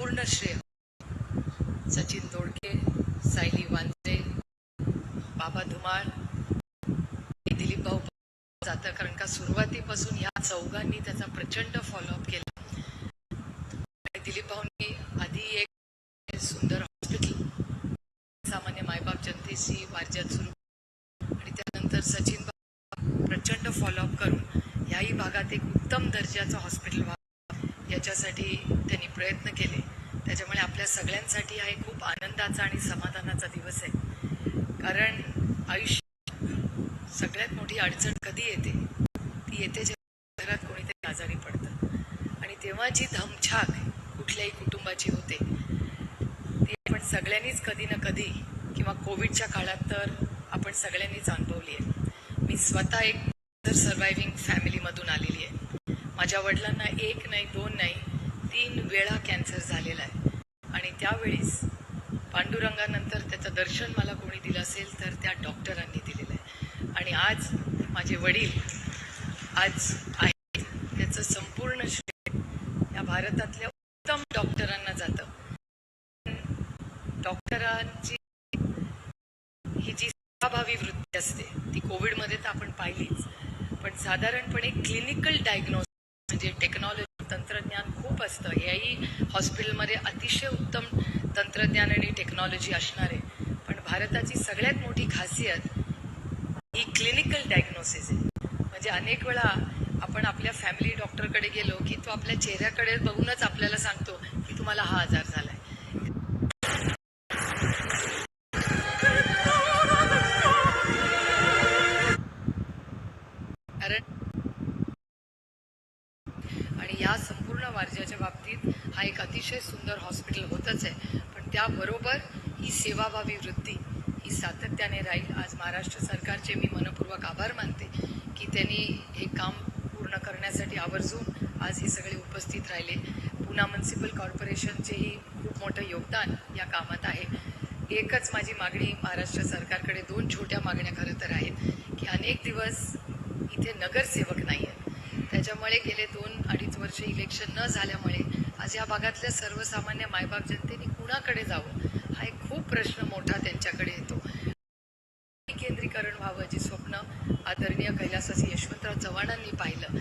पूर्ण श्रेय. सचिन दोडके सायली वांजे बाबा धुमाळ दिलीप भाऊ जातं. कारण का सुरुवातीपासून ह्या चौघांनी त्याचा प्रचंड फॉलोअप केला. आणि दिलीप भाऊंनी आधी एक सुंदर हॉस्पिटल सामान्य मायबाप जनतेशी वारज्यात सुरू आणि त्यानंतर सचिन भाऊ प्रचंड फॉलोअप करून याही भागात एक उत्तम दर्जाचं हॉस्पिटल याच्यासाठी त्यांनी प्रयत्न केले. त्याच्यामुळे आपल्या सगळ्यांसाठी हा एक खूप आनंदाचा आणि समाधानाचा दिवस आहे. कारण आयुष्य सगळ्यात मोठी अडचण कधी येते? ती येते जेव्हा घरात कोणीतरी आजारी पडतं. आणि तेव्हा जी धमछाक कुठल्याही कुटुंबाची होते ती आपण सगळ्यांनीच कधी ना कधी किंवा कोविडच्या काळात तर आपण सगळ्यांनीच अनुभवली आहे. मी स्वतः एक सर्वायव्हिंग फॅमिलीमधून आलेली आहे. माझ्या वडिलांना एक नाही दोन नाही तीन वेळा कॅन्सर झालेला आहे. आणि त्यावेळेस पांडुरंगानंतर त्याचं दर्शन मला कोणी दिलं असेल तर त्या डॉक्टरांनी दिलेलं आहे. आणि आज माझे वडील आज आहेत. त्याचं संपूर्ण श्रेय या भारतातल्या उत्तम डॉक्टरांना जातं. डॉक्टरांची ही जी सेवाभावी वृत्ती असते ती कोविडमध्ये तर आपण पाहिलीच. पण साधारणपणे क्लिनिकल डायग्नोस म्हणजे टेक्नॉलॉजी तंत्रज्ञान खूप असतं. याही हॉस्पिटलमध्ये अतिशय उत्तम तंत्रज्ञान आणि टेक्नॉलॉजी असणार. आहे पण भारताची सगळ्यात मोठी खासियत ही क्लिनिकल डायग्नोसिस आहे. म्हणजे अनेक वेळा आपण आपल्या फॅमिली डॉक्टरकडे गेलो की तो आपल्या चेहऱ्याकडे बघूनच आपल्याला सांगतो की तुम्हाला हा आजार आणि या संपूर्ण वारज्याच्या बाबतीत हा एक अतिशय सुंदर हॉस्पिटल होतच आहे. पण त्याबरोबर ही सेवाभावी वृत्ती ही सातत्याने राहील. आज महाराष्ट्र सरकारचे मी मनपूर्वक आभार मानते की त्यांनी हे काम पूर्ण करण्यासाठी आवर्जून आज हे सगळे उपस्थित राहिले. पुणा म्युन्सिपल कॉर्पोरेशनचेही खूप मोठं योगदान या कामात आहे. एकच माझी मागणी महाराष्ट्र सरकारकडे दोन छोट्या मागण्या खरं तर आहेत की अनेक दिवस इथे नगरसेवक नाही आहेत त्याच्यामुळे गेले दोन अडीच वर्ष इलेक्शन न झाल्यामुळे आज या भागातल्या सर्वसामान्य मायबाप जनतेने कुणाकडे जावं? हा एक खूप प्रश्न मोठा त्यांच्याकडे येतो. केंद्रीकरण व्हावं जे स्वप्न आदरणीय कैलासासी यशवंतराव चव्हाणांनी पाहिलं.